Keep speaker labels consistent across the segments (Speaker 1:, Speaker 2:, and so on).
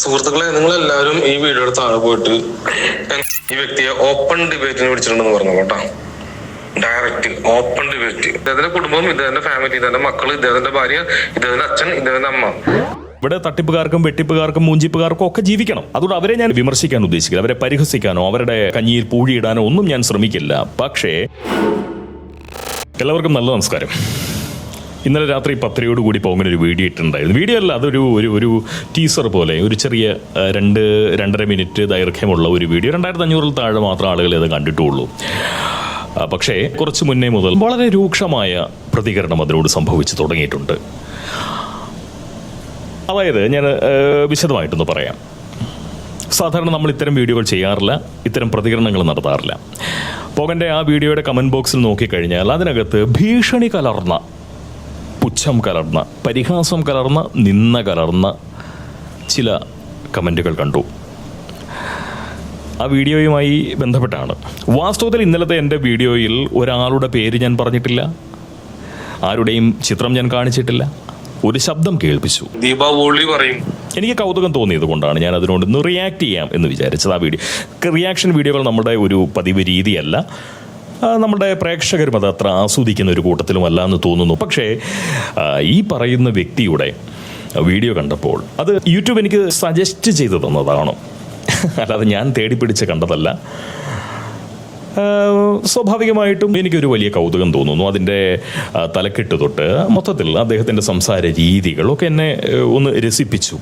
Speaker 1: സുഹൃത്തുക്കളെ നിങ്ങൾ എല്ലാവരും ഈ വീഡിയോയുടെ താഴെ പോയിട്ട് ഈ വ്യക്തിയെ ഓപ്പൺ ഡിബേറ്റിന് വിളിച്ചിട്ടുണ്ടെന്ന് പറഞ്ഞു കേട്ടോ. ഡയറക്റ്റ് ഓപ്പൺ ഡിബേറ്റ് ഇദ്ദേഹത്തിന്റെ കുടുംബം ഇദ്ദേഹത്തിന്റെ ഫാമിലി ഇദ്ദേഹത്തിന്റെ മക്കൾ ഇദ്ദേഹത്തിന്റെ ഭാര്യ ഇദ്ദേഹത്തിന്റെ അച്ഛൻ ഇദ്ദേഹത്തിന്റെ അമ്മ.
Speaker 2: ഇവിടെ തട്ടിപ്പുകാർക്കും വെട്ടിപ്പുകാർക്കും മൂഞ്ചിപ്പുകാർക്കും ഒക്കെ ജീവിക്കണം. അതുകൊണ്ട് അവരെ ഞാൻ വിമർശിക്കാൻ ഉദ്ദേശിക്കില്ല. അവരെ പരിഹസിക്കാനോ അവരുടെ കഞ്ഞിയിൽ പൂഴിയിടാനോ ഒന്നും ഞാൻ ശ്രമിക്കില്ല. പക്ഷേ എല്ലാവർക്കും നല്ല നമസ്കാരം. ഇന്നലെ രാത്രി പത്രയോട് കൂടി പോകുന്ന ഒരു വീഡിയോ ഇട്ടുണ്ടായിരുന്നു വീഡിയോ അല്ല അതൊരു ഒരു ഒരു ടീസർ പോലെ ഒരു ചെറിയ രണ്ട് രണ്ടര മിനിറ്റ് ദൈർഘ്യമുള്ള ഒരു വീഡിയോ. രണ്ടായിരത്തി അഞ്ഞൂറിൽ താഴെ മാത്രം ആളുകൾ അത് കണ്ടിട്ടുള്ളൂ. പക്ഷേ കുറച്ച് മുന്നേ മുതൽ വളരെ രൂക്ഷമായ പ്രതികരണം അതിനോട് സംഭവിച്ചു തുടങ്ങിയിട്ടുണ്ട്. അതായത് ഞാൻ വിശദമായിട്ടൊന്ന് പറയാം. സാധാരണ നമ്മൾ ഇത്തരം വീഡിയോകൾ ചെയ്യാറില്ല ഇത്തരം പ്രതികരണങ്ങൾ നടത്താറില്ല. പോകന്റെ ആ വീഡിയോയുടെ കമന്റ് ബോക്സിൽ നോക്കിക്കഴിഞ്ഞാൽ അതിനകത്ത് ഭീഷണി കലർന്ന പുച്ഛം കലർന്ന പരിഹാസം കലർന്ന നിന്ന കലർന്ന ചില കമന്റുകൾ കണ്ടു. ആ വീഡിയോയുമായി ബന്ധപ്പെട്ടാണ്. വാസ്തവത്തിൽ ഇന്നലത്തെ എന്റെ വീഡിയോയിൽ ഒരാളുടെ പേര് ഞാൻ പറഞ്ഞിട്ടില്ല. ആരുടെയും ചിത്രം ഞാൻ കാണിച്ചിട്ടില്ല. ഒരു ശബ്ദം കേൾപ്പിച്ചു.
Speaker 1: ദീപാവലി പറയും.
Speaker 2: എനിക്ക് കൗതുകം തോന്നിയത് കൊണ്ടാണ് ഞാൻ അതിനോട് ഒന്ന് റിയാക്ട് ചെയ്യാം എന്ന് വിചാരിച്ചത്. ആ വീഡിയോ റിയാക്ഷൻ വീഡിയോകൾ നമ്മുടെ ഒരു പതിവ് രീതിയല്ല. നമ്മുടെ പ്രേക്ഷകരും അത് അത്ര ആസ്വദിക്കുന്ന ഒരു കൂട്ടത്തിലുമല്ല എന്ന് തോന്നുന്നു. പക്ഷേ ഈ പറയുന്ന വ്യക്തിയുടെ വീഡിയോ കണ്ടപ്പോൾ അത് യൂട്യൂബ് എനിക്ക് സജസ്റ്റ് ചെയ്തു തന്നതാണ്. അല്ലാതെ ഞാൻ തേടിപ്പിടിച്ച് കണ്ടതല്ല. സ്വാഭാവികമായിട്ടും എനിക്കൊരു വലിയ കൗതുകം തോന്നുന്നു. അതിന്റെ തലക്കെട്ട് തൊട്ട് മൊത്തത്തിൽ അദ്ദേഹത്തിന്റെ സംസാര രീതികളൊക്കെ എന്നെ ഒന്ന് രസിപ്പിച്ചു.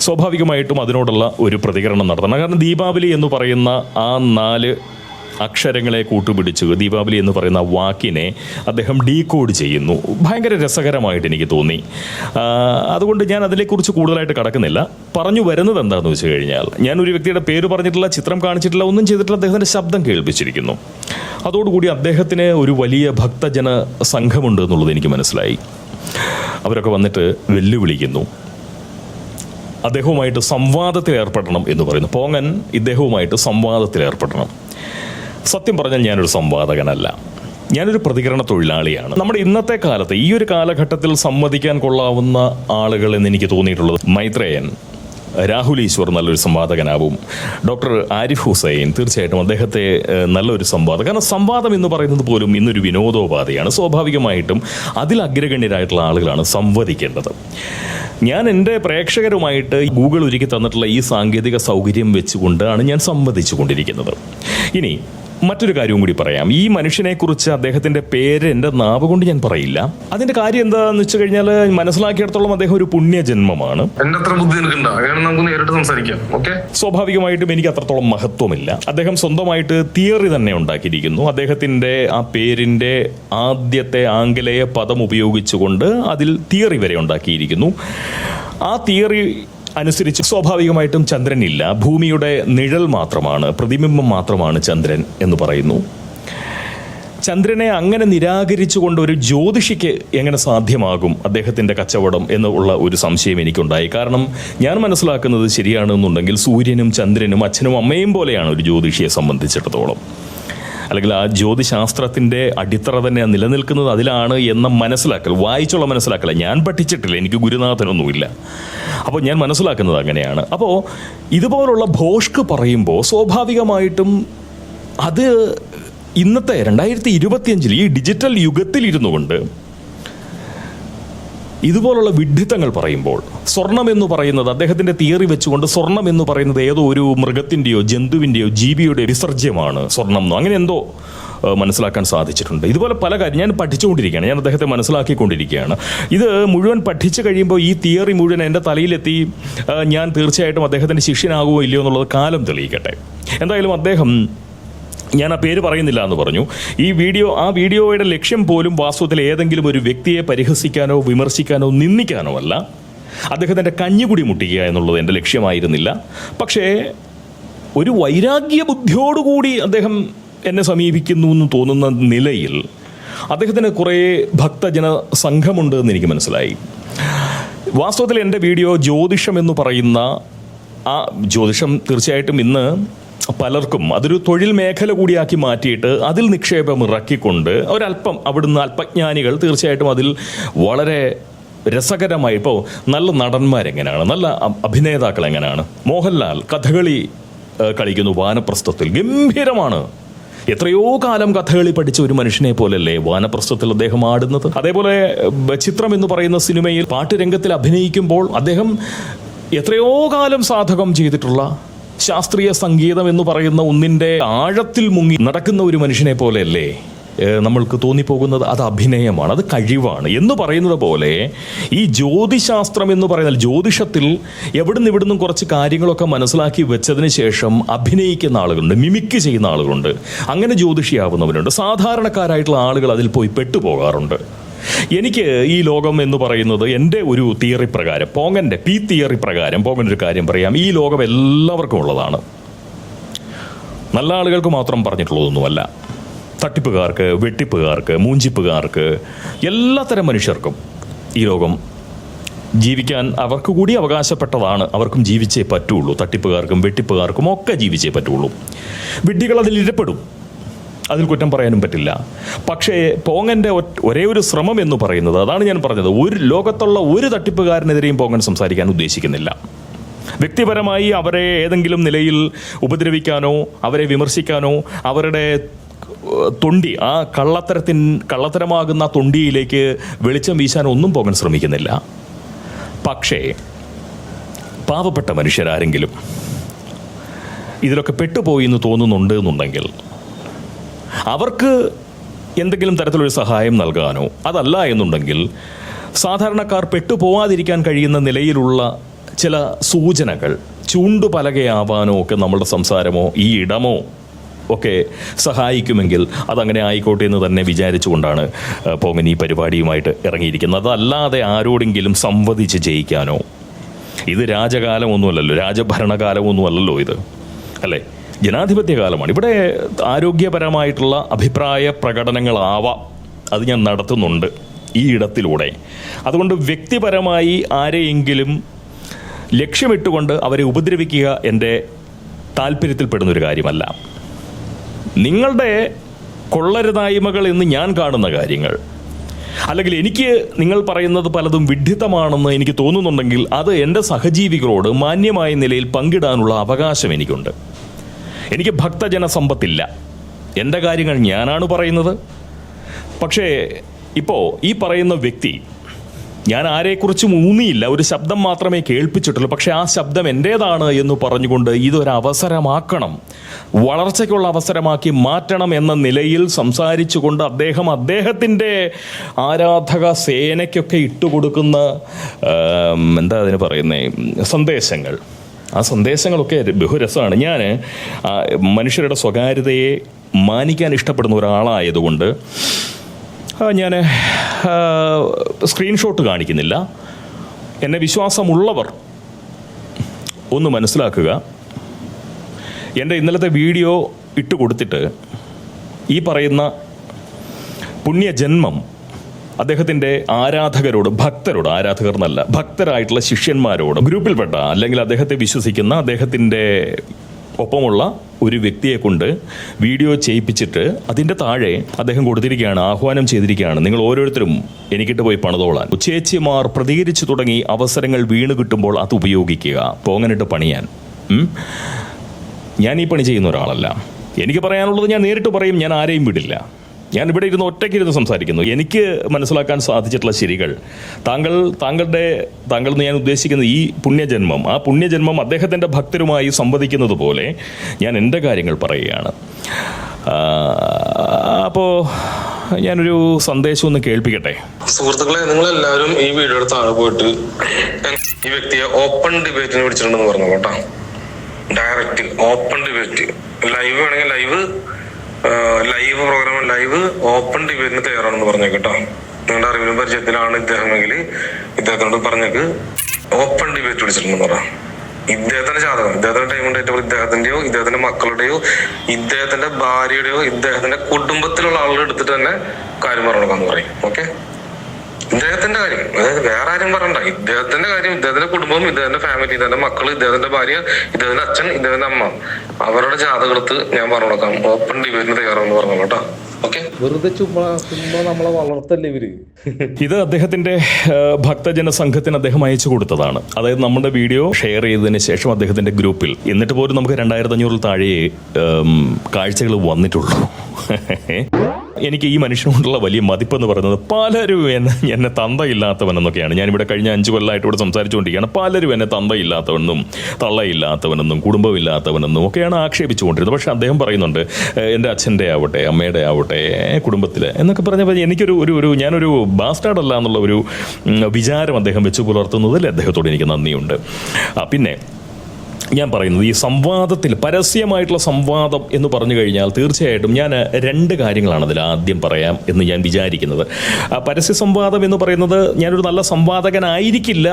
Speaker 2: സ്വാഭാവികമായിട്ടും അതിനോടുള്ള ഒരു പ്രതികരണം നടത്തണം. കാരണം ദീപാവലി എന്ന് പറയുന്ന ആ നാല് അക്ഷരങ്ങളെ കൂട്ടുപിടിച്ച്. ദീപാവലി എന്ന് പറയുന്ന വാക്കിനെ അദ്ദേഹം ഡീകോഡ് ചെയ്യുന്നു. ഭയങ്കര രസകരമായിട്ട് എനിക്ക് തോന്നി. അതുകൊണ്ട് ഞാൻ അതിനെക്കുറിച്ച് കൂടുതലായിട്ട് കടക്കുന്നില്ല. പറഞ്ഞു വരുന്നത് എന്താണെന്ന് വെച്ച് കഴിഞ്ഞാൽ ഞാൻ ഒരു വ്യക്തിയുടെ പേര് പറഞ്ഞിട്ടില്ല ചിത്രം കാണിച്ചിട്ടില്ല ഒന്നും ചെയ്തിട്ടില്ല അദ്ദേഹത്തിന്റെ ശബ്ദം കേൾപ്പിച്ചിരിക്കുന്നു. അതോടുകൂടി അദ്ദേഹത്തിന് ഒരു വലിയ ഭക്തജന സംഘമുണ്ട് എന്നുള്ളത് എനിക്ക് മനസ്സിലായി. അവരൊക്കെ വന്നിട്ട് വെല്ലുവിളിക്കുന്നു. അദ്ദേഹവുമായിട്ട് സംവാദത്തിൽ ഏർപ്പെടണം എന്ന് പറയുന്നു. പോങ്ങൻ ഇദ്ദേഹവുമായിട്ട് സംവാദത്തിൽ ഏർപ്പെടണം. സത്യം പറഞ്ഞാൽ ഞാനൊരു സംവാദകനല്ല. ഞാനൊരു പ്രതികരണ തൊഴിലാളിയാണ്. നമ്മുടെ ഇന്നത്തെ കാലത്ത് ഈ ഒരു കാലഘട്ടത്തിൽ സംവദിക്കാൻ കൊള്ളാവുന്ന ആളുകൾ എന്ന് എനിക്ക് തോന്നിയിട്ടുള്ളത് മൈത്രേയൻ രാഹുൽ ഈശ്വർ നല്ലൊരു സംവാദകനാവും. ഡോക്ടർ ആരിഫ് ഹുസൈൻ തീർച്ചയായിട്ടും അദ്ദേഹത്തെ നല്ലൊരു സംവാദം കാരണം സംവാദം എന്ന് പറയുന്നത് പോലും ഇന്നൊരു വിനോദോപാധിയാണ്. സ്വാഭാവികമായിട്ടും അതിൽ അഗ്രഗണ്യരായിട്ടുള്ള ആളുകളാണ് സംവദിക്കേണ്ടത്. ഞാൻ എന്റെ പ്രേക്ഷകരുമായിട്ട് ഗൂഗിൾ ഒരുക്കി തന്നിട്ടുള്ള ഈ സാങ്കേതിക സൗകര്യം വെച്ചുകൊണ്ടാണ് ഞാൻ സംവദിച്ചു കൊണ്ടിരിക്കുന്നത് ഇനി മറ്റൊരു കാര്യവും കൂടി പറയാം. ഈ മനുഷ്യനെക്കുറിച്ച് അദ്ദേഹത്തിന്റെ പേര് എന്റെ നാവ് കൊണ്ട് ഞാൻ പറയില്ല. അതിന്റെ കാര്യം എന്താണെന്ന് വെച്ച് കഴിഞ്ഞാൽ മനസ്സിലാക്കിയിടത്തോളം അദ്ദേഹം ഒരു പുണ്യ
Speaker 1: ജന്മമാണ് അത്ര ബുദ്ധി നിൽക്കണ്ട അങ്ങനെ നമുക്ക് നേരിട്ട് സംസാരിക്കാം. ഓക്കെ
Speaker 2: സ്വാഭാവികമായിട്ടും എനിക്ക് അത്രത്തോളം മഹത്വമില്ല. അദ്ദേഹം സ്വന്തമായിട്ട് തിയറി തന്നെ ഉണ്ടാക്കിയിരിക്കുന്നു. അദ്ദേഹത്തിന്റെ ആ പേരിന്റെ ആദ്യത്തെ ആംഗലേയ പദം ഉപയോഗിച്ചുകൊണ്ട് അതിൽ തിയറി വരെ ഉണ്ടാക്കിയിരിക്കുന്നു. ആ തിയറി അനുസരിച്ച് സ്വാഭാവികമായിട്ടും ചന്ദ്രനില്ല. ഭൂമിയുടെ നിഴൽ മാത്രമാണ് പ്രതിബിംബം മാത്രമാണ് ചന്ദ്രൻ എന്ന് പറയുന്നു. ചന്ദ്രനെ അങ്ങനെ നിരാകരിച്ചുകൊണ്ട് ഒരു ജ്യോതിഷിക്ക് എങ്ങനെ സാധ്യമാകും? അദ്ദേഹത്തിന്റെ കച്ചവടം എന്നുള്ള ഒരു സംശയം എനിക്കുണ്ടായി. കാരണം ഞാൻ മനസ്സിലാക്കുന്നത് ശരിയാണെന്നുണ്ടെങ്കിൽ സൂര്യനും ചന്ദ്രനും അച്ഛനും അമ്മയും പോലെയാണ് ഒരു ജ്യോതിഷിയെ സംബന്ധിച്ചിടത്തോളം. അല്ലെങ്കിൽ ആ ജ്യോതിശാസ്ത്രത്തിന്റെ അടിത്തറ തന്നെ നിലനിൽക്കുന്നത് അതിലാണ് എന്ന മനസ്സിലാക്കൽ വായിച്ചുള്ള മനസ്സിലാക്കല ഞാൻ പഠിച്ചിട്ടില്ല എനിക്ക് ഗുരുനാഥനൊന്നുമില്ല. അപ്പോൾ ഞാൻ മനസ്സിലാക്കുന്നത് അങ്ങനെയാണ്. അപ്പോൾ ഇതുപോലുള്ള ഭോഷ്ക്ക് പറയുമ്പോൾ സ്വാഭാവികമായിട്ടും അത് ഇന്നത്തെ രണ്ടായിരത്തി ഇരുപത്തിയഞ്ചിൽ ഈ ഡിജിറ്റൽ യുഗത്തിൽ ഇരുന്നു കൊണ്ട് ഇതുപോലുള്ള വിഡ്ഢിത്തങ്ങൾ പറയുമ്പോൾ സ്വർണം എന്ന് പറയുന്നത് അദ്ദേഹത്തിന്റെ തിയറി വെച്ചുകൊണ്ട് സ്വർണം എന്ന് പറയുന്നത് ഏതോ ഒരു മൃഗത്തിന്റെയോ ജന്തുവിന്റെയോ ജീവിയുടെ വിസർജ്യമാണ് സ്വർണം എന്നോ അങ്ങനെ എന്തോ മനസ്സിലാക്കാൻ സാധിച്ചിട്ടുണ്ട്. ഇതുപോലെ പല കാര്യം ഞാൻ പഠിച്ചുകൊണ്ടിരിക്കുകയാണ്. ഞാൻ അദ്ദേഹത്തെ മനസ്സിലാക്കിക്കൊണ്ടിരിക്കുകയാണ്. ഇത് മുഴുവൻ പഠിച്ചു കഴിയുമ്പോൾ ഈ തിയറി മുഴുവൻ എന്റെ തലയിലെത്തി ഞാൻ തീർച്ചയായിട്ടും അദ്ദേഹത്തിന്റെ ശിഷ്യനാകുമോ ഇല്ലയോ എന്നുള്ളത് കാലം തെളിയിക്കട്ടെ. എന്തായാലും അദ്ദേഹം ഞാൻ ആ പേര് പറയുന്നില്ല എന്ന് പറഞ്ഞു. ഈ വീഡിയോ ആ വീഡിയോയുടെ ലക്ഷ്യം പോലും വാസ്തവത്തിൽ ഏതെങ്കിലും ഒരു വ്യക്തിയെ പരിഹസിക്കാനോ വിമർശിക്കാനോ നിന്ദിക്കാനോ അല്ല. അദ്ദേഹത്തിന്റെ കഞ്ഞികുടി മുട്ടിക്കുക എന്നുള്ളത് എന്റെ ലക്ഷ്യമായിരുന്നില്ല. പക്ഷേ ഒരു വൈരാഗ്യ ബുദ്ധിയോടുകൂടി അദ്ദേഹം എന്നെ സമീപിക്കുന്നു എന്ന് തോന്നുന്ന നിലയിൽ അദ്ദേഹത്തിന് കുറേ ഭക്തജന സംഘമുണ്ട് എന്ന് എനിക്ക് മനസ്സിലായി. വാസ്തവത്തിൽ എന്റെ വീഡിയോ ജ്യോതിഷം എന്ന് പറയുന്ന ആ ജ്യോതിഷം തീർച്ചയായിട്ടും ഇന്ന് പലർക്കും അതൊരു തൊഴിൽ മേഖല കൂടിയാക്കി മാറ്റിയിട്ട് അതിൽ നിക്ഷേപം ഇറക്കിക്കൊണ്ട് ഒരല്പം അവിടുന്ന് അല്പജ്ഞാനികൾ തീർച്ചയായിട്ടും അതിൽ വളരെ രസകരമായി ഇപ്പോൾ നല്ല നടന്മാരെങ്ങനെയാണ് നല്ല അഭിനേതാക്കൾ എങ്ങനെയാണ്. മോഹൻലാൽ കഥകളി കളിക്കുന്നു വാനപ്രസ്ഥത്തിൽ. ഗംഭീരമാണ്. എത്രയോ കാലം കഥകളി പഠിച്ച ഒരു മനുഷ്യനെ പോലല്ലേ വാനപ്രസ്ഥത്തിൽ അദ്ദേഹം ആടുന്നത്? അതേപോലെ ചിത്രം എന്ന് പറയുന്ന സിനിമയിൽ പാട്ടുരംഗത്തിൽ അഭിനയിക്കുമ്പോൾ അദ്ദേഹം എത്രയോ കാലം സാധകം ചെയ്തിട്ടുള്ള ശാസ്ത്രീയ സംഗീതം എന്ന് പറയുന്ന ഒന്നിന്റെ ആഴത്തിൽ മുങ്ങി നടക്കുന്ന ഒരു മനുഷ്യനെ പോലെയല്ലേ? നമ്മൾക്ക് തോന്നിപ്പോകുന്നത് അത് അഭിനയമാണ് അത് കഴിവാണ് എന്ന് പറയുന്നത് പോലെ ഈ ജ്യോതിശാസ്ത്രം എന്ന് പറയുന്നത് ജ്യോതിഷത്തിൽ എവിടുന്ന് ഇവിടുന്നും കുറച്ച് കാര്യങ്ങളൊക്കെ മനസ്സിലാക്കി വെച്ചതിന് ശേഷം അഭിനയിക്കുന്ന ആളുകളുണ്ട് മിമിക്ക് ചെയ്യുന്ന ആളുകളുണ്ട് അങ്ങനെ ജ്യോതിഷിയാവുന്നവരുണ്ട്. സാധാരണക്കാരായിട്ടുള്ള ആളുകൾ അതിൽ പോയി പെട്ടുപോകാറുണ്ട്. എനിക്ക് ഈ ലോകം എന്ന് പറയുന്നത് എന്റെ ഒരു തിയറി പ്രകാരം പോങ്ങന്റെ പി തിയറി പ്രകാരം പോങ്ങൻ ഒരു കാര്യം പറയാം ഈ ലോകം എല്ലാവർക്കും ഉള്ളതാണ്. നല്ല ആളുകൾക്ക് മാത്രം പറഞ്ഞിട്ടുള്ളതൊന്നുമല്ല. തട്ടിപ്പുകാർക്ക് വെട്ടിപ്പുകാർക്ക് മൂഞ്ചിപ്പുകാർക്ക് എല്ലാത്തരം മനുഷ്യർക്കും ഈ ലോകം ജീവിക്കാൻ അവർക്ക് കൂടി അവകാശപ്പെട്ടതാണ്. അവർക്കും ജീവിച്ചേ പറ്റുള്ളൂ. തട്ടിപ്പുകാർക്കും വെട്ടിപ്പുകാർക്കും ഒക്കെ ജീവിച്ചേ പറ്റുള്ളൂ. വിഡ്ഢികൾ അതിൽ ഇരപ്പെടും. അതിൽ കുറ്റം പറയാനും പറ്റില്ല. പക്ഷേ പോങ്ങന്റെ ഒരേ ഒരു ശ്രമം എന്ന് പറയുന്നത് അതാണ് ഞാൻ പറഞ്ഞത്. ഒരു ലോകത്തുള്ള ഒരു തട്ടിപ്പുകാരനെതിരെയും പോങ്ങൻ സംസാരിക്കാൻ ഉദ്ദേശിക്കുന്നില്ല. വ്യക്തിപരമായി അവരെ ഏതെങ്കിലും നിലയിൽ ഉപദ്രവിക്കാനോ അവരെ വിമർശിക്കാനോ അവരുടെ തൊണ്ടി ആ കള്ളത്തരത്തിൻ കള്ളത്തരമാകുന്ന തൊണ്ടിയിലേക്ക് വെളിച്ചം വീശാൻ ഒന്നും പോകാൻ ശ്രമിക്കുന്നില്ല. പക്ഷേ പാവപ്പെട്ട മനുഷ്യരാരെങ്കിലും ഇതിലൊക്കെ പെട്ടുപോയി എന്ന് തോന്നുന്നുണ്ട് എന്നുണ്ടെങ്കിൽ അവർക്ക് എന്തെങ്കിലും തരത്തിലൊരു സഹായം നൽകാനോ അതല്ല എന്നുണ്ടെങ്കിൽ സാധാരണക്കാർ പെട്ടുപോവാതിരിക്കാൻ കഴിയുന്ന നിലയിലുള്ള ചില സൂചനകൾ ചൂണ്ടുപലകയാവാനോ ഒക്കെ നമ്മളുടെ സംസാരമോ ഈ ഇടമോ ഒക്കെ സഹായിക്കുമെങ്കിൽ അതങ്ങനെ ആയിക്കോട്ടെ എന്ന് തന്നെ വിചാരിച്ചുകൊണ്ടാണ് ഏഹ്, ഈ പരിപാടിയുമായിട്ട് ഇറങ്ങിയിരിക്കുന്നത്. അതല്ലാതെ ആരോടെങ്കിലും സംവദിച്ച് ജയിക്കാനോ? ഇത് രാജകാലമൊന്നുമല്ലല്ലോ രാജഭരണകാലമൊന്നുമല്ലല്ലോ ഇത് അല്ലേ? ജനാധിപത്യ കാലമാണ് ഇവിടെ ആരോഗ്യപരമായിട്ടുള്ള അഭിപ്രായ പ്രകടനങ്ങളാവാം അത് ഞാൻ നടത്തുന്നുണ്ട് ഈ ഇടത്തിലൂടെ. അതുകൊണ്ട് വ്യക്തിപരമായി ആരെയെങ്കിലും ലക്ഷ്യമിട്ടുകൊണ്ട് അവരെ ഉപദ്രവിക്കുക എന്റെ താല്പര്യത്തിൽപ്പെടുന്ന ഒരു കാര്യമല്ല. നിങ്ങളുടെ കൊള്ളരുതായ്മകൾ എന്ന് ഞാൻ കാണുന്ന കാര്യങ്ങൾ. അല്ലെങ്കിൽ എനിക്ക് നിങ്ങൾ പറയുന്നത് പലതും വിഡ്ഢിത്തമാണെന്ന് എനിക്ക് തോന്നുന്നുണ്ടെങ്കിൽ അത് എന്റെ സഹജീവികളോട് മാന്യമായ നിലയിൽ പങ്കിടാനുള്ള അവകാശം എനിക്കുണ്ട്. എനിക്ക് ഭക്തജന സമ്പത്തില്ല. എന്റെ കാര്യങ്ങൾ ഞാനാണ് പറയുന്നത്. പക്ഷേ ഇപ്പോൾ ഈ പറയുന്ന വ്യക്തി ഞാൻ ആരെക്കുറിച്ചും ഊന്നിയില്ല. ഒരു ശബ്ദം മാത്രമേ കേൾപ്പിച്ചിട്ടുള്ളൂ. പക്ഷേ ആ ശബ്ദം എന്റേതാണ് എന്ന് പറഞ്ഞുകൊണ്ട് ഇതൊരു അവസരമാക്കണം വളർച്ചയ്ക്കുള്ള അവസരമാക്കി മാറ്റണം എന്ന നിലയിൽ സംസാരിച്ചുകൊണ്ട് അദ്ദേഹം അദ്ദേഹത്തിന്റെ ആരാധക സേനയ്ക്കൊക്കെ ഇട്ടുകൊടുക്കുന്ന കൊടുക്കുന്ന എന്താ അതിന് പറയുന്നത് സന്ദേശങ്ങൾ. ആ സന്ദേശങ്ങളൊക്കെ ബഹുരസമാണ്. ഞാൻ മനുഷ്യരുടെ സ്വകാര്യതയെ മാനിക്കാൻ ഇഷ്ടപ്പെടുന്ന ഒരാളായതുകൊണ്ട് ഞാൻ സ്ക്രീൻഷോട്ട് കാണിക്കുന്നില്ല. എന്നെ വിശ്വാസമുള്ളവർ ഒന്ന് മനസ്സിലാക്കുക. എന്റെ ഇന്നലത്തെ വീഡിയോ ഇട്ട് കൊടുത്തിട്ട് ഈ പറയുന്ന പുണ്യജന്മം അദ്ദേഹത്തിന്റെ ആരാധകരോട് ഭക്തരോട് ആരാധകർ എന്നല്ല ഭക്തരായിട്ടുള്ള ശിഷ്യന്മാരോട് ഗ്രൂപ്പിൽപ്പെട്ട അല്ലെങ്കിൽ അദ്ദേഹത്തെ വിശ്വസിക്കുന്ന അദ്ദേഹത്തിന്റെ ഒപ്പമുള്ള ഒരു വ്യക്തിയെ കൊണ്ട് വീഡിയോ ചെയ്യിപ്പിച്ചിട്ട് അതിന്റെ താഴെ അദ്ദേഹം കൊടുത്തിരിക്കുകയാണ് ആഹ്വാനം ചെയ്തിരിക്കുകയാണ്. നിങ്ങൾ ഓരോരുത്തരും എനിക്കിട്ട് പോയി പണിതോളാൻ. ചേച്ചിമാർ പ്രതികരിച്ചു തുടങ്ങി അവസരങ്ങൾ വീണ് കിട്ടുമ്പോൾ അത് ഉപയോഗിക്കുക. പോങ്ങനിട്ട് പണിയാൻ. ഞാൻ ഈ പണി ചെയ്യുന്ന ഒരാളല്ല. എനിക്ക് പറയാനുള്ളത് ഞാൻ നേരിട്ട് പറയും ഞാൻ ആരെയും വിടില്ല. ഞാൻ ഇവിടെ ഇരുന്ന് ഒറ്റയ്ക്ക് ഇരുന്ന് സംസാരിക്കുന്നു. എനിക്ക് മനസ്സിലാക്കാൻ സാധിച്ചിട്ടുള്ള ശരികൾ താങ്കൾ താങ്കളുടെ താങ്കൾ ഞാൻ ഉദ്ദേശിക്കുന്ന ഈ പുണ്യജന്മം ആ പുണ്യജന്മം അദ്ദേഹത്തിന്റെ ഭക്തരുമായി സംവദിക്കുന്നത് പോലെ ഞാൻ എന്റെ കാര്യങ്ങൾ പറയുകയാണ്. അപ്പോൾ ഞാനൊരു സന്ദേശം ഒന്ന് കേൾപ്പിക്കട്ടെ?
Speaker 1: സുഹൃത്തുക്കളെ നിങ്ങൾ എല്ലാവരും ഈ എടുത്ത് താഴെ പോയിട്ട് ഈ വ്യക്തിയെ ഓപ്പൺ ഡിബേറ്റിന് വിളിച്ചിട്ടുണ്ടെന്ന് പറഞ്ഞു കേട്ടോ. ഡയറക്റ്റ് ഓപ്പൺ ഡിബേറ്റ് ലൈവ് വേണമെങ്കിൽ live live programme live open ഡിബേറ്റിന് തയ്യാറാണെന്ന് പറഞ്ഞു കേട്ടോ നിങ്ങളുടെ അറിവിലും പരിചയത്തിലാണ് ഇദ്ദേഹമെങ്കിൽ ഇദ്ദേഹത്തിനോട് പറഞ്ഞേക്ക്. ഓപ്പൺ ഡിബേറ്റ് വിളിച്ചിട്ടുണ്ടെന്ന് പറയാം ഇദ്ദേഹത്തിന്റെ ജാതകം ഇദ്ദേഹത്തിന്റെ ടൈം ഉണ്ടായിട്ട് ഇദ്ദേഹത്തിന്റെയോ ഇദ്ദേഹത്തിന്റെ മക്കളുടെയോ ഇദ്ദേഹത്തിന്റെ ഭാര്യയുടെയോ ഇദ്ദേഹത്തിന്റെ കുടുംബത്തിലുള്ള ആളുകൾ എടുത്തിട്ട് തന്നെ കാര്യം പറഞ്ഞു കൊടുക്കാന്ന് പറയും. ഓക്കെ ഇദ്ദേഹത്തിന്റെ കാര്യം. അതായത് വേറെ ആരും പറയണ്ട. ഇദ്ദേഹത്തിന്റെ കാര്യം ഇദ്ദേഹത്തിന്റെ കുടുംബം ഇദ്ദേഹത്തിന്റെ ഫാമിലി ഇദ്ദേഹത്തിന്റെ മക്കൾ ഇദ്ദേഹത്തിന്റെ ഭാര്യ ഇദ്ദേഹത്തിന്റെ അച്ഛൻ ഇദ്ദേഹത്തിന്റെ അമ്മ. അവരുടെ ജാതകത്ത് ഞാൻ പറഞ്ഞു കൊടുക്കാം. ഓപ്പൺ ഡിബേറ്റിന് തയ്യാറാണെന്ന് പറഞ്ഞു കേട്ടോ. ഓക്കെ
Speaker 3: വെറുതെ ചുമ്മാ ചുമ്മാ നമ്മളെ വളർത്തല്ലേ ഇവർ?
Speaker 2: ഇത് അദ്ദേഹത്തിന്റെ ഭക്തജന സംഘത്തിന് അദ്ദേഹം അയച്ചു കൊടുത്തതാണ്. അതായത് നമ്മുടെ വീഡിയോ ഷെയർ ചെയ്തതിന് ശേഷം അദ്ദേഹത്തിന്റെ ഗ്രൂപ്പിൽ. എന്നിട്ട് പോലും നമുക്ക് രണ്ടായിരത്തി അഞ്ഞൂറിൽ താഴെ കാഴ്ചകൾ വന്നിട്ടുള്ളൂ. എനിക്ക് ഈ മനുഷ്യനോടുള്ള വലിയ മതിപ്പെന്ന് പറയുന്നത് പലരും എന്നെ എന്നെ തന്തയില്ലാത്തവനെന്നൊക്കെയാണ്. ഞാനിവിടെ കഴിഞ്ഞ അഞ്ച് കൊല്ലമായിട്ട് ഇവിടെ സംസാരിച്ചുകൊണ്ടിരിക്കുകയാണ്. പലരും എന്നെ തന്തയില്ലാത്തവനെന്നും തള്ളയില്ലാത്തവനെന്നും കുടുംബമില്ലാത്തവനെന്നും ഒക്കെയാണ് ആക്ഷേപിച്ചുകൊണ്ടിരുന്നത്. പക്ഷേ അദ്ദേഹം പറയുന്നുണ്ട് "ഏഹ്, എന്റെ അച്ഛന്റെ ആവട്ടെ അമ്മയുടെ ആവട്ടെ കുടുംബത്തിൽ എന്നൊക്കെ പറഞ്ഞപ്പോൾ എനിക്കൊരു ഒരു ഒരു ഞാനൊരു ബാസ്റ്റാർഡ് എന്നുള്ള ഒരു വിചാരം അദ്ദേഹം വെച്ച് പുലർത്തുന്നതിൽ അദ്ദേഹത്തോട് എനിക്ക് നന്ദിയുണ്ട്. പിന്നെ ഞാൻ പറയുന്നത് ഈ സംവാദത്തിൽ പരസ്യമായിട്ടുള്ള സംവാദം എന്ന് പറഞ്ഞു കഴിഞ്ഞാൽ തീർച്ചയായിട്ടും ഞാൻ രണ്ട് കാര്യങ്ങളാണ് അതിൽ ആദ്യം പറയാം എന്ന് ഞാൻ വിചാരിക്കുന്നത്. പരസ്യ സംവാദം എന്ന് പറയുന്നത് ഞാനൊരു നല്ല സംവാദകനായിരിക്കില്ല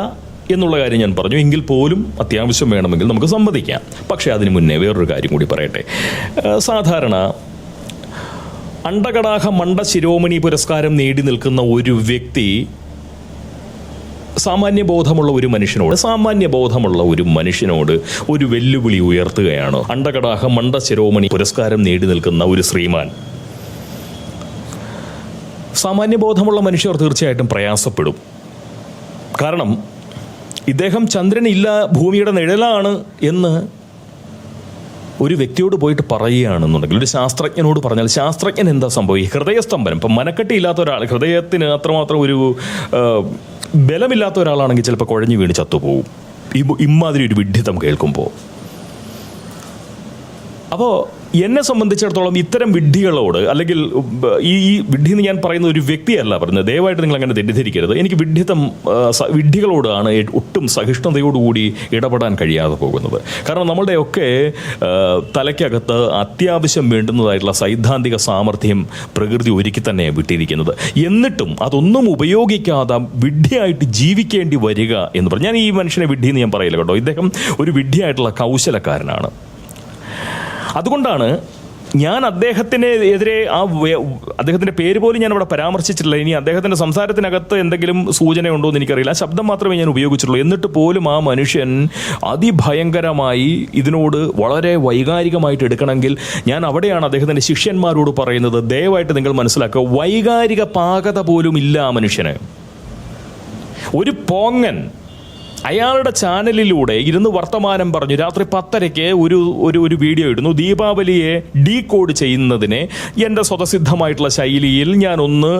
Speaker 2: എന്നുള്ള കാര്യം ഞാൻ പറഞ്ഞു. എങ്കിൽ പോലും അത്യാവശ്യം വേണമെങ്കിൽ നമുക്ക് സംവദിക്കാം. പക്ഷേ അതിന് മുന്നേ വേറൊരു കാര്യം കൂടി പറയട്ടെ. സാധാരണ അണ്ടകടാഹ മണ്ട ശിരോമണി പുരസ്കാരം നേടി നിൽക്കുന്ന ഒരു വ്യക്തി സാമാന്യ ബോധമുള്ള ഒരു മനുഷ്യനോട് സാമാന്യ ബോധമുള്ള ഒരു മനുഷ്യനോട് ഒരു വെല്ലുവിളി ഉയർത്തുകയാണ്. അണ്ടകടാഹ മണ്ട ശിരോമണി പുരസ്കാരം നേടി നിൽക്കുന്ന ഒരു ശ്രീമാൻ. സാമാന്യ ബോധമുള്ള മനുഷ്യർ തീർച്ചയായിട്ടും പ്രയാസപ്പെടും. കാരണം ഇദ്ദേഹം ചന്ദ്രൻ ഇല്ല ഭൂമിയുടെ നിഴലാണ് എന്ന് ഒരു വ്യക്തിയോട് പോയിട്ട് പറയുകയാണെന്നുണ്ടെങ്കിൽ ഒരു ശാസ്ത്രജ്ഞനോട് പറഞ്ഞാൽ ശാസ്ത്രജ്ഞൻ എന്താ സംഭവിക്കുക? ഹൃദയസ്തംഭനം. ഇപ്പം മനക്കെട്ടിയില്ലാത്ത ഒരാൾ ഹൃദയത്തിന് അത്രമാത്രം ഒരു ബലമില്ലാത്ത ഒരാളാണെങ്കിൽ ചിലപ്പോൾ കുഴഞ്ഞു വീണ് ചത്തുപോകും. ഇമാതിരി ഒരു വിഡ്ഢിത്തം കേൾക്കുമ്പോൾ. അപ്പോൾ എന്നെ സംബന്ധിച്ചിടത്തോളം ഇത്തരം വിഡ്ഢികളോട് അല്ലെങ്കിൽ ഈ ഈ വിഡ്ഢി എന്ന് ഞാൻ പറയുന്ന ഒരു വ്യക്തിയല്ല പറയുന്നത് ദയവായിട്ട് നിങ്ങൾ അങ്ങനെ തെറ്റിദ്ധരിക്കരുത്. എനിക്ക് വിഡ്ഢിത്തം വിഡ്ഢികളോടാണ് ഒട്ടും സഹിഷ്ണുതയോടുകൂടി ഇടപെടാൻ കഴിയാതെ പോകുന്നത്. കാരണം നമ്മളുടെയൊക്കെ തലയ്ക്കകത്ത് അത്യാവശ്യം വേണ്ടുന്നതായിട്ടുള്ള സൈദ്ധാന്തിക സാമർഥ്യം പ്രകൃതി ഒരുക്കി തന്നെ വിട്ടിരിക്കുന്നത്. എന്നിട്ടും അതൊന്നും ഉപയോഗിക്കാതെ വിഡ്ഢിയായിട്ട് ജീവിക്കേണ്ടി വരിക എന്ന് പറഞ്ഞു ഞാൻ ഈ മനുഷ്യനെ വിഡ്ഢി എന്ന് ഞാൻ പറയില്ല കേട്ടോ. ഇദ്ദേഹം ഒരു വിഡ്ഢിയായിട്ടുള്ള കൗശലക്കാരനാണ്. അതുകൊണ്ടാണ് ഞാൻ അദ്ദേഹത്തിന് എതിരെ ആ അദ്ദേഹത്തിന്റെ പേര് പോലും ഞാൻ അവിടെ പരാമർശിച്ചിട്ടില്ല. ഇനി അദ്ദേഹത്തിന്റെ സംസാരത്തിനകത്ത് എന്തെങ്കിലും സൂചന ഉണ്ടോ എന്ന് എനിക്കറിയില്ല. ശബ്ദം മാത്രമേ ഞാൻ ഉപയോഗിച്ചിട്ടുള്ളൂ. എന്നിട്ട് പോലും ആ മനുഷ്യൻ അതിഭയങ്കരമായി ഇതിനോട് വളരെ വൈകാരികമായിട്ട് എടുക്കണമെങ്കിൽ ഞാൻ അവിടെയാണ് അദ്ദേഹത്തിന്റെ ശിഷ്യന്മാരോട് പറയുന്നത്. ദയവായിട്ട് നിങ്ങൾ മനസ്സിലാക്കുക. വൈകാരിക പാകത പോലും ഇല്ല ആ മനുഷ്യന്. ഒരു പോങ്ങൻ അയാളുടെ ചാനലിലൂടെ ഇരുന്ന് വർത്തമാനം പറഞ്ഞു. രാത്രി പത്തരയ്ക്ക് ഒരു ഒരു ഒരു വീഡിയോ ഇടുന്നു. ദീപാവലിയെ ഡീ കോഡ് ചെയ്യുന്നതിനെ എന്റെ സ്വതസിദ്ധമായിട്ടുള്ള ശൈലിയിൽ ഞാനൊന്ന്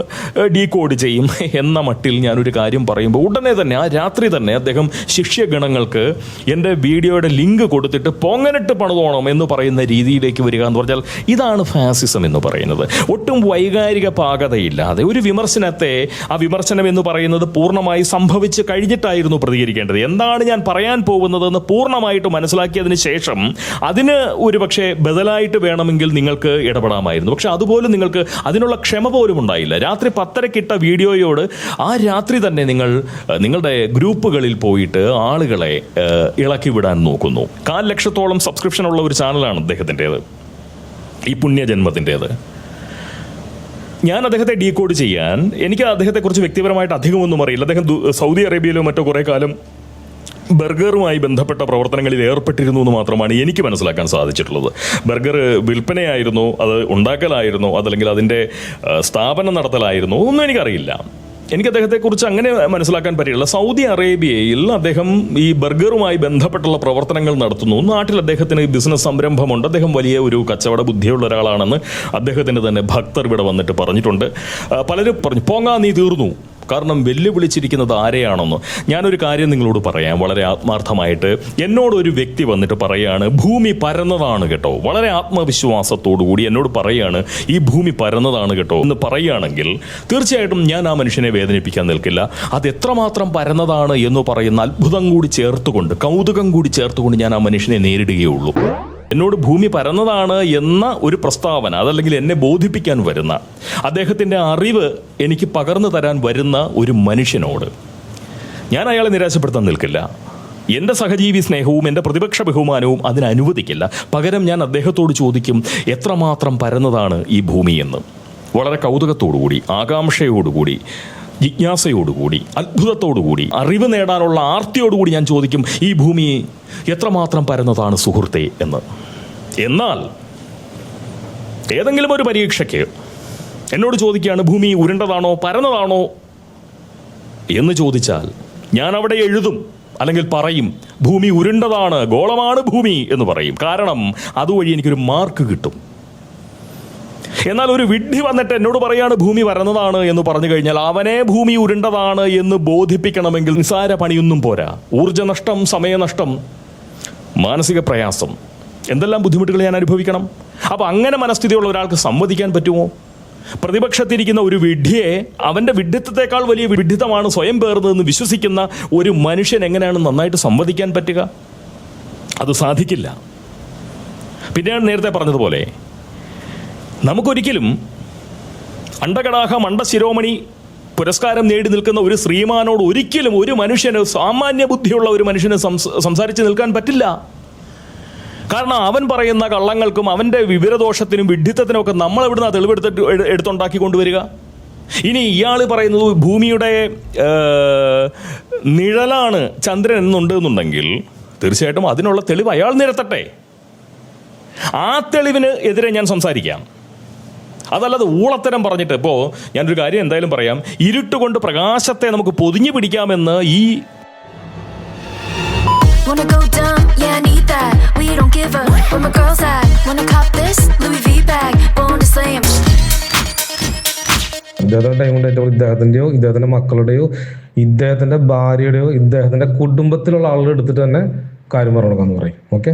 Speaker 2: ഡീ കോഡ് ചെയ്യും എന്ന മട്ടിൽ ഞാനൊരു കാര്യം പറയുമ്പോൾ ഉടനെ തന്നെ ആ രാത്രി തന്നെ അദ്ദേഹം ശിഷ്യഗണങ്ങൾക്ക് എന്റെ വീഡിയോയുടെ ലിങ്ക് കൊടുത്തിട്ട് പൊങ്ങനിട്ട് പണിതോണം എന്ന് പറയുന്ന രീതിയിലേക്ക് വരിക എന്ന് പറഞ്ഞാൽ ഇതാണ് ഫാസിസം എന്ന് പറയുന്നത്. ഒട്ടും വൈകാരിക പാകതയില്ലാതെ ഒരു വിമർശനത്തെ ആ വിമർശനം എന്ന് പറയുന്നത് പൂർണമായി സംഭവിച്ച് കഴിഞ്ഞിട്ടായിരുന്നു പ്രതികരിക്കേണ്ടത്. എന്താണ് ഞാൻ പറയാൻ പോകുന്നതെന്ന് പൂർണമായിട്ട് മനസ്സിലാക്കിയതിന് ശേഷം അതിന് ഒരു പക്ഷേ ബദലായിട്ട് വേണമെങ്കിൽ നിങ്ങൾക്ക് ഇടപെടാമായിരുന്നു. പക്ഷെ അതുപോലും നിങ്ങൾക്ക് അതിനുള്ള ക്ഷമ പോലും ഉണ്ടായില്ല. രാത്രി പത്തരക്കിട്ട വീഡിയോയോട് ആ രാത്രി തന്നെ നിങ്ങൾ നിങ്ങളുടെ ഗ്രൂപ്പുകളിൽ പോയിട്ട് ആളുകളെ ഇളക്കി വിടാൻ നോക്കുന്നു. കാൽ ലക്ഷത്തോളം സബ്സ്ക്രിപ്ഷൻ ഉള്ള ഒരു ചാനലാണ് അദ്ദേഹത്തിന്റെത്. ഈ പുണ്യജന്മത്തിന്റെത്. ഞാൻ അദ്ദേഹത്തെ ഡീകോഡ് ചെയ്യാൻ എനിക്ക് അദ്ദേഹത്തെക്കുറിച്ച് വ്യക്തിപരമായിട്ട് അധികമൊന്നും അറിയില്ല. അദ്ദേഹം സൗദി അറേബ്യയിലോ മറ്റോ കുറേ കാലം ബർഗറുമായി ബന്ധപ്പെട്ട പ്രവർത്തനങ്ങളിൽ ഏർപ്പെട്ടിരുന്നു എന്ന് മാത്രമാണ് എനിക്ക് മനസ്സിലാക്കാൻ സാധിച്ചിട്ടുള്ളത്. ബർഗർ വിൽപ്പനയായിരുന്നു അത് ഉണ്ടാക്കലായിരുന്നു അതല്ലെങ്കിൽ അതിന്റെ സ്ഥാപനം നടത്തലായിരുന്നു ഒന്നും എനിക്കറിയില്ല. എനിക്ക് അദ്ദേഹത്തെക്കുറിച്ച് അങ്ങനെ മനസ്സിലാക്കാൻ പറ്റില്ല സൗദി അറേബ്യയിൽ അദ്ദേഹം ഈ ബർഗറുമായി ബന്ധപ്പെട്ടുള്ള പ്രവർത്തനങ്ങൾ നടത്തുന്നു. നാട്ടിൽ അദ്ദേഹത്തിന് ബിസിനസ് സംരംഭമുണ്ട്. അദ്ദേഹം വലിയ ഒരു കച്ചവട ബുദ്ധിയുള്ള ഒരാളാണെന്ന് അദ്ദേഹത്തിന്റെ തന്നെ ഭക്തർ ഇവിടെ വന്നിട്ട് പറഞ്ഞിട്ടുണ്ട്. പലരും പറഞ്ഞു പോങ്ങാ നീ തീർന്നു. കാരണം വെല്ലുവിളിച്ചിരിക്കുന്നത് ആരെയാണെന്ന് ഞാനൊരു കാര്യം നിങ്ങളോട് പറയാം. വളരെ ആത്മാർത്ഥമായിട്ട് എന്നോട് ഒരു വ്യക്തി വന്നിട്ട് പറയാണ് ഭൂമി പരന്നതാണ് കേട്ടോ. വളരെ ആത്മവിശ്വാസത്തോടു കൂടി എന്നോട് പറയാണ് ഈ ഭൂമി പരന്നതാണ് കേട്ടോ. എന്ന് പറയുകയാണെങ്കിൽ തീർച്ചയായിട്ടും ഞാൻ ആ മനുഷ്യനെ വേദനിപ്പിക്കാൻ നിൽക്കില്ല. അത് എത്രമാത്രം പരന്നതാണ് എന്ന് പറയുന്ന അത്ഭുതം കൂടി ചേർത്തുകൊണ്ട് കൗതുകം കൂടി ചേർത്തുകൊണ്ട് ഞാൻ ആ മനുഷ്യനെ നേരിടുകയുള്ളൂ എന്നോട് ഭൂമി പരന്നതാണ് എന്ന ഒരു പ്രസ്താവന അതല്ലെങ്കിൽ എന്നെ ബോധിപ്പിക്കാൻ വരുന്ന അദ്ദേഹത്തിന്റെ അറിവ് എനിക്ക് പകർന്നു തരാൻ വരുന്ന ഒരു മനുഷ്യനോട് ഞാൻ അയാളെ നിരാശപ്പെടുത്താൻ നിൽക്കില്ല. എന്റെ സഹജീവി സ്നേഹവും എന്റെ പ്രതിപക്ഷ ബഹുമാനവും അതിനനുവദിക്കില്ല പകരം ഞാൻ അദ്ദേഹത്തോട് ചോദിക്കും എത്രമാത്രം പരന്നതാണ് ഈ ഭൂമി എന്ന്. വളരെ കൗതുകത്തോടുകൂടി ആകാംക്ഷയോടുകൂടി ജിജ്ഞാസയോടുകൂടി അത്ഭുതത്തോടുകൂടി അറിവ് നേടാനുള്ള ആർത്തിയോടുകൂടി ഞാൻ ചോദിക്കും ഈ ഭൂമി എത്രമാത്രം പരന്നതാണ് സുഹൃത്തെ? എന്ന്. എന്നാൽ ഏതെങ്കിലും ഒരു പരീക്ഷയ്ക്ക് എന്നോട് ചോദിക്കുകയാണ് ഭൂമി ഉരുണ്ടതാണോ പരന്നതാണോ? എന്ന് ചോദിച്ചാൽ ഞാൻ അവിടെ എഴുതും അല്ലെങ്കിൽ പറയും ഭൂമി ഉരുണ്ടതാണ് ഗോളമാണ് ഭൂമി എന്ന് പറയും. കാരണം അതുവഴി എനിക്കൊരു മാർക്ക് കിട്ടും. എന്നാൽ ഒരു വിഡ്ഢി വന്നിട്ട് എന്നോട് പറയാണ് ഭൂമി വരുന്നതാണ് എന്ന് പറഞ്ഞു കഴിഞ്ഞാൽ അവനെ ഭൂമി ഉരുണ്ടതാണ് എന്ന് ബോധിപ്പിക്കണമെങ്കിൽ നിസാര പണിയൊന്നും പോരാ. ഊർജനഷ്ടം സമയനഷ്ടം മാനസിക പ്രയാസം എന്തെല്ലാം ബുദ്ധിമുട്ടുകൾ ഞാൻ അനുഭവിക്കണം? അപ്പോൾ അങ്ങനെ മനസ്ഥിതിയുള്ള ഒരാൾക്ക് സമ്മതിക്കാൻ പറ്റുമോ? പ്രതിപക്ഷത്തിരിക്കുന്ന ഒരു വിഡ്ഢിയെ അവന്റെ വിഡ്ഢിത്തത്തെക്കാൾ വലിയ വിഡ്ഢിത്തമാണ് സ്വയം പേർന്നതെന്ന് വിശ്വസിക്കുന്ന ഒരു മനുഷ്യൻ എങ്ങനെയാണ് നന്നായിട്ട് സമ്മതിക്കാൻ പറ്റുക? അത് സാധിക്കില്ല. പിന്നെയാണ് നേരത്തെ പറഞ്ഞതുപോലെ നമുക്കൊരിക്കലും അണ്ടകടാഹ മണ്ടശിരോമണി പുരസ്കാരം നേടി നിൽക്കുന്ന ഒരു ശ്രീമാനോട് ഒരിക്കലും ഒരു മനുഷ്യന് സാമാന്യ ബുദ്ധിയുള്ള ഒരു മനുഷ്യന് സംസ- സംസാരിച്ച് നിൽക്കാൻ പറ്റില്ല. കാരണം അവൻ പറയുന്ന കള്ളങ്ങൾക്കും അവന്റെ വിവരദോഷത്തിനും വിഡ്ഢിത്തത്തിനും ഒക്കെ നമ്മൾ എവിടുന്ന് തെളിവെടുത്ത് എട്- എടുത്തുണ്ടാക്കി കൊണ്ടുവരിക? ഇനി ഇയാൾ പറയുന്നത് ഭൂമിയുടെ നിഴലാണ് ചന്ദ്രൻ എന്നുണ്ട് എന്നുണ്ടെങ്കിൽ തീർച്ചയായിട്ടും അതിനുള്ള തെളിവ് അയാൾ നിരത്തട്ടെ. ആ തെളിവിന് എതിരെ ഞാൻ സംസാരിക്കാം. അതല്ലാതെ ഊളത്തരം പറഞ്ഞിട്ട് ഇപ്പോൾ ഞാനൊരു കാര്യം എന്തായാലും പറയാം ഇരുട്ടുകൊണ്ട് പ്രകാശത്തെ നമുക്ക് പൊതിഞ്ഞു പിടിക്കാമെന്ന് ഈ
Speaker 4: Wanna go dumb? Yeah, I need that. We don't give up. Where my girls at? Wanna cop this? Louis V bag. Born to slam.
Speaker 3: ഇദ്ദേഹത്തിന്റെ ടൈം കൊണ്ട് ഇദ്ദേഹത്തിന്റെയോ ഇദ്ദേഹത്തിന്റെ മക്കളുടെയോ ഇദ്ദേഹത്തിന്റെ ഭാര്യയുടെയോ ഇദ്ദേഹത്തിന്റെ കുടുംബത്തിലുള്ള ആളുകൾ എടുത്തിട്ട് തന്നെ കാര്യം പറഞ്ഞു കൊടുക്കാന്ന് പറയും ഓക്കെ